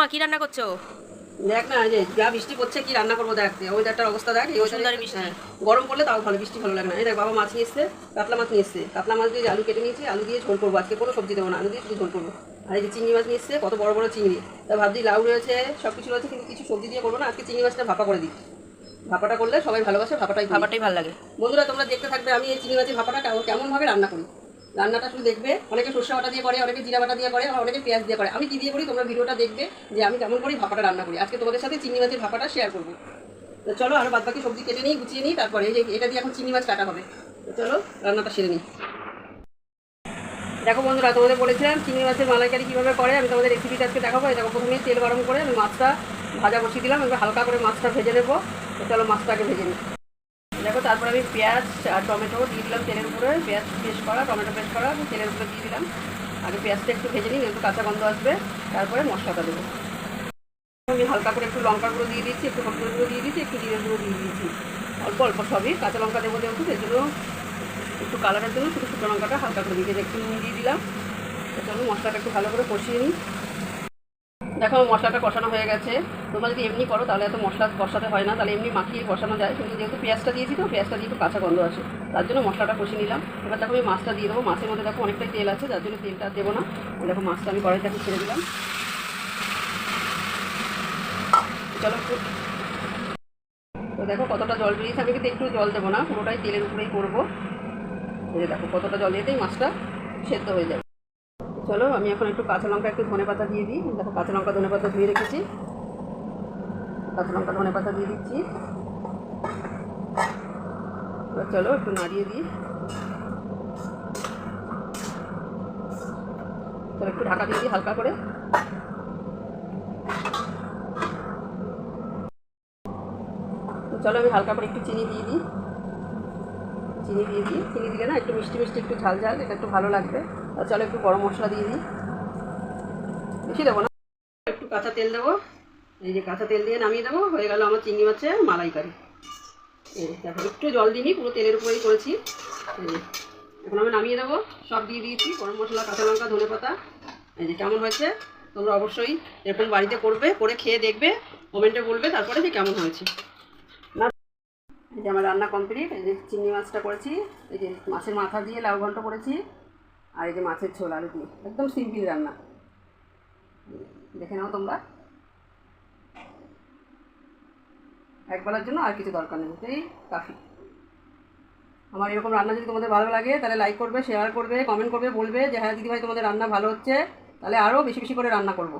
মা কি রান্না করছ? দেখ না যে যা বৃষ্টি পড়ছে কি রান্না করব দেখ? ওয়েদারটার অবস্থা দেখ এই সুন্দর বৃষ্টি। হ্যাঁ, গরম পড়লে তাও ভালো বৃষ্টি ভালো লাগে না। এই দেখ বাবা মাছ নিয়ে এসছে কাতলা মাছ নিয়ে এসছে। কাতলা মাছ দিয়ে আলু কেটে নিয়েছি আলু দিয়ে ঝোল করব। আজকে কোনো সবজি দেবো না আলু দিয়ে শুধু ঝোল করব। আর এই যে চিংড়ি মাছ নিয়ে এসছে কত বড় বড় চিংড়ি। তা ভাবছি লাউ রয়েছে সব কিছু রয়েছে কিন্তু কিছু সবজি দিয়ে করব না আজকে চিংড়ি মাছটা ভাপা করে দিই। ভাপাটা করলে সবাই ভালোবাসে ভাপাটাই ভাপাটাই ভালো লাগে। বন্ধুরা তোমরা দেখতে থাকবে আমি এই চিংড়ি মাছের ভাপাটা কেমন- কেমনভাবে রান্না করি। রান্নাটা শুধু দেখবে। অনেকে সর্ষে বাটা দিয়ে করে, অনেকে জিরা বাটা দিয়ে করে আর অনেকে পেঁয়াজ দিয়ে করে। আমি কি দিয়ে করি? তোমরা ভিডিওটা দেখবে যে আমি কেমন করি ভাপাটা রান্না করি। আজকে তোমাদের সাথে চিংড়ি মাছের ভাপাটা শেয়ার করব। তো চলো, আর বাদ বাকি সবজি কেটে নিই, গুছিয়ে নিই, তারপরে এই যে এটা দিয়ে এখন চিংড়ি মাছ কাটা হবে। চলো, রান্নাটা সেরে নিই। দেখো বন্ধুরা, তোমাদের বলেছিলাম চিংড়ি মাছের মালাইকারি কীভাবে করে, আমি তোমাদের রেসিপিটা আজকে দেখাবো। দেখো প্রথমে তেল গরম করে আমি মাছটা ভাজা বসিয়ে দিলাম। এবার হালকা করে মাছটা ভেজে নেব। চলো, মাছটাকে ভেজে নিই। দেখো, তারপরে আমি পেঁয়াজ আর টমেটো দিয়ে দিলাম তেলের উপরে। পেঁয়াজ পেস্ট করা, টমেটো পেস্ট করা তেলের উপরে দিয়ে দিলাম। আগে পেঁয়াজটা একটু ভেজে নিই একটু কাঁচা গন্ধ আসবে, তারপরে মশলাটা দেবো। আমি হালকা করে একটু লঙ্কা গুঁড়ো দিয়ে দিচ্ছি, একটু হলুদ গুঁড়ো দিয়ে দিচ্ছি, একটু জিরে গুঁড়ো দিয়ে দিয়েছি অল্প অল্প সবই। কাঁচা লঙ্কা দেবো সেই জন্য একটু কালারের জন্য শুধু শুকনো লঙ্কাটা হালকা করে দিয়ে একটু নুন দিয়ে দিলাম। তো চলো মশলাটা একটু ভালো করে কষিয়ে নিই। দেখো, মশলাটা কষানো হয়ে গেছে। তোমরা যদি এমনি করো, তাহলে এত মশলা কষাতে হয় না। তাহলে এমনি মাখিয়ে কষানো যায়। কিন্তু যেহেতু পেঁয়াজটা দিয়েছি তো, পেঁয়াজটা দিয়ে একটু কাঁচা গন্ধ আসে তার জন্য মশলাটা কষিয়ে নিলাম। এবার দেখো, আমি মাছটা দিয়ে দেবো। মাছের মধ্যে দেখো, অনেকটাই তেল আছে, যার জন্য তেলটা দেবো না। দেখো, মাছটা আমি কড়াইটাকে ছেড়ে দিলাম। চলো তো দেখো, কতটা জল বেরিয়েছে। আমি কিন্তু একটু জল দেবো না, পুরোটাই তেলের উপরেই করব। দেখো, কতটা জল দিয়েতেই মাছটা সেদ্ধ হয়ে যাবে। চলো, আমি এখন একটু কাঁচা লঙ্কা, একটু ধনে পাতা দিয়ে দিই। দেখো, কাঁচা লঙ্কা, ধনে পাতা ধুয়ে রেখেছি। কাঁচা লঙ্কা, ধনে পাতা দিয়ে দিচ্ছি। এবার চলো, একটু নাড়িয়ে দিই। চলো, একটু ঢাকা দিয়ে দিই হালকা করে। চলো, আমি হালকা করে একটু চিনি দিয়ে দিই। চিনি দিয়ে দিই। চিনি দিলে না, একটু মিষ্টি মিষ্টি, একটু ঝাল ঝাল, এটা একটু ভালো লাগবে। চলো একটু গরম মশলা দিয়ে দিই। বেশি দেবো না। একটু কাঁচা তেল দেবো। এই যে কাঁচা তেল দিয়ে নামিয়ে দেবো। হয়ে গেল আমার চিংড়ি মাছের মালাইকারি। দেখো, একটু জল দিইনি, পুরো তেলের উপরেই করেছি। এখন আমি নামিয়ে দেবো। সব দিয়ে দিয়েছি, গরম মশলা, কাঁচা লঙ্কা, ধনে পাতা। এই যে কেমন হয়েছে, তোমরা অবশ্যই এরকম বাড়িতে করবে, করে খেয়ে দেখবে, কমেন্টে বলবে তারপরে যে কেমন হয়েছে। না, এই যে আমার রান্না কমপ্লিট। এই যে চিংড়ি মাছটা করেছি। এই যে মাছের মাথা দিয়ে লাউ ঘন্ট করেছি। আর এই যে মাছের ঝোল আলু দিয়ে, একদম সিম্পল রান্না। দেখে নাও তোমরা। একবেলার জন্য আর কিছু দরকার নেই, এই কাফি। আমার এরকম রান্না যদি তোমাদের ভালো লাগে, তাহলে লাইক করবে শেয়ার করবে কমেন্ট করবে, বলবে যে হ্যাঁ দিদিভাই, তোমাদের রান্না ভালো হচ্ছে। তাহলে আরও বেশি বেশি করে রান্না করব।